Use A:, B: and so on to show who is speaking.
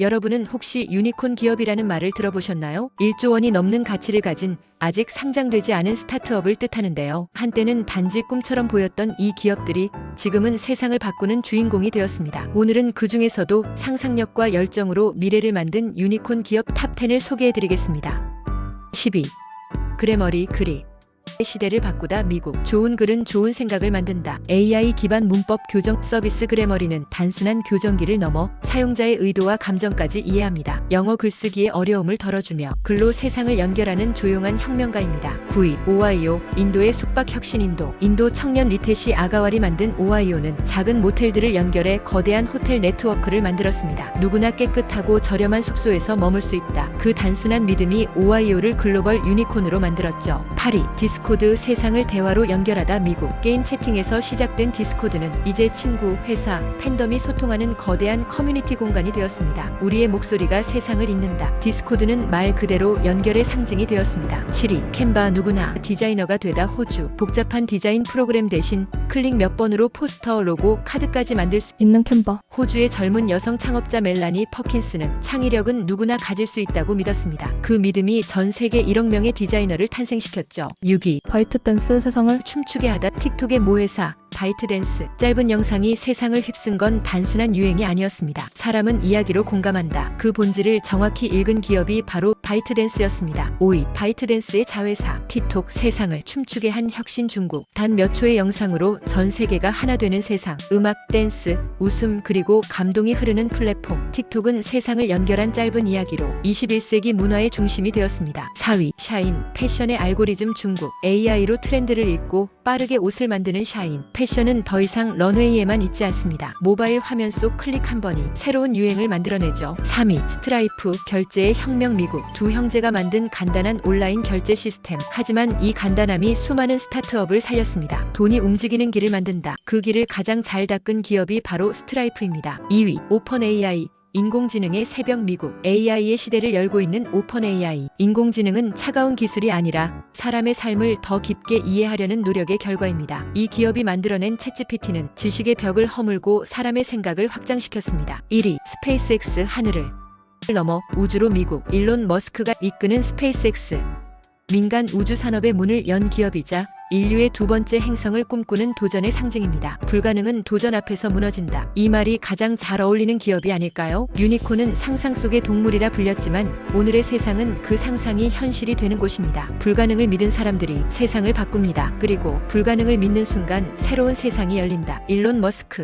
A: 여러분은 혹시 유니콘 기업이라는 말을 들어보셨나요? 1조 원이 넘는 가치를 가진 아직 상장되지 않은 스타트업을 뜻하는데요. 한때는 단지 꿈처럼 보였던 이 기업들이 지금은 세상을 바꾸는 주인공이 되었습니다. 오늘은 그 중에서도 상상력과 열정으로 미래를 만든 유니콘 기업 탑10을 소개해드리겠습니다. 12. 그래머리 그리 시대를 바꾸다 미국. 좋은 글은 좋은 생각을 만든다. AI 기반 문법 교정 서비스 그래머리는 단순한 교정기를 넘어 사용자의 의도와 감정까지 이해합니다. 영어 글쓰기의 어려움을 덜어주며 글로 세상을 연결하는 조용한 혁명가입니다. 9위 오하이오 인도의 숙박 혁신 인도. 인도 청년 리테시 아가왈이 만든 오하이오는 작은 모텔들을 연결해 거대한 호텔 네트워크를 만들었습니다. 누구나 깨끗하고 저렴한 숙소에서 머물 수 있다. 그 단순한 믿음이 오하이오를 글로벌 유니콘으로 만들었죠. 8위 디스코 드 세상을 대화로 연결하다 미국 게임 채팅에서 시작된 디스코드는 이제 친구, 회사, 팬덤이 소통하는 거대한 커뮤니티 공간이 되었습니다. 우리의 목소리가 세상을 잇는다. 디스코드는 말 그대로 연결의 상징이 되었습니다. 7위 캔바 누구나 디자이너가 되다 호주 복잡한 디자인 프로그램 대신 클릭 몇 번으로 포스터, 로고, 카드까지 만들 수
B: 있는 캔버.
A: 호주의 젊은 여성 창업자 멜라니 퍼킨스는 창의력은 누구나 가질 수 있다고 믿었습니다. 그 믿음이 전 세계 1억 명의 디자이너를 탄생시켰죠. 6위
B: 바이트 댄스 세상을
A: 춤추게 하다 틱톡의 모회사 바이트 댄스 짧은 영상이 세상을 휩쓴 건 단순한 유행이 아니었습니다. 사람은 이야기로 공감한다. 그 본질을 정확히 읽은 기업이 바로 바이트 댄스였습니다. 5위 바이트 댄스의 자회사 틱톡 세상을 춤추게 한 혁신 중국 단 몇 초의 영상으로 전 세계가 하나 되는 세상 음악 댄스 웃음 그리고 감동이 흐르는 플랫폼 틱톡은 세상을 연결한 짧은 이야기로 21세기 문화의 중심이 되었습니다. 4위 샤인 패션의 알고리즘 중국 AI로 트렌드를 읽고 빠르게 옷을 만드는 샤인 패션은 더 이상 런웨이에만 있지 않습니다. 모바일 화면 속 클릭 한 번이 새로운 유행을 만들어내죠. 3위 스트라이프 결제의 혁명 미국 두 형제가 만든 간단한 온라인 결제 시스템 하지만 이 간단함이 수많은 스타트업을 살렸습니다. 돈이 움직이는 길을 만든다. 그 길을 가장 잘 닦은 기업이 바로 스트라이프입니다. 2위 오픈 AI 인공지능의 새벽 미국 AI의 시대를 열고 있는 오픈 AI 인공지능은 차가운 기술이 아니라 사람의 삶을 더 깊게 이해하려는 노력의 결과입니다. 이 기업이 만들어낸 챗GPT는 지식의 벽을 허물고 사람의 생각을 확장시켰습니다. 1위 스페이스X 하늘을 넘어 우주로 미국 일론 머스크가 이끄는 스페이스X 민간 우주 산업의 문을 연 기업이자 인류의 두 번째 행성을 꿈꾸는 도전의 상징입니다. 불가능은 도전 앞에서 무너진다. 이 말이 가장 잘 어울리는 기업이 아닐까요? 유니콘은 상상 속의 동물이라 불렸지만 오늘의 세상은 그 상상이 현실이 되는 곳입니다. 불가능을 믿은 사람들이 세상을 바꿉니다. 그리고 불가능을 믿는 순간 새로운 세상이 열린다. 일론 머스크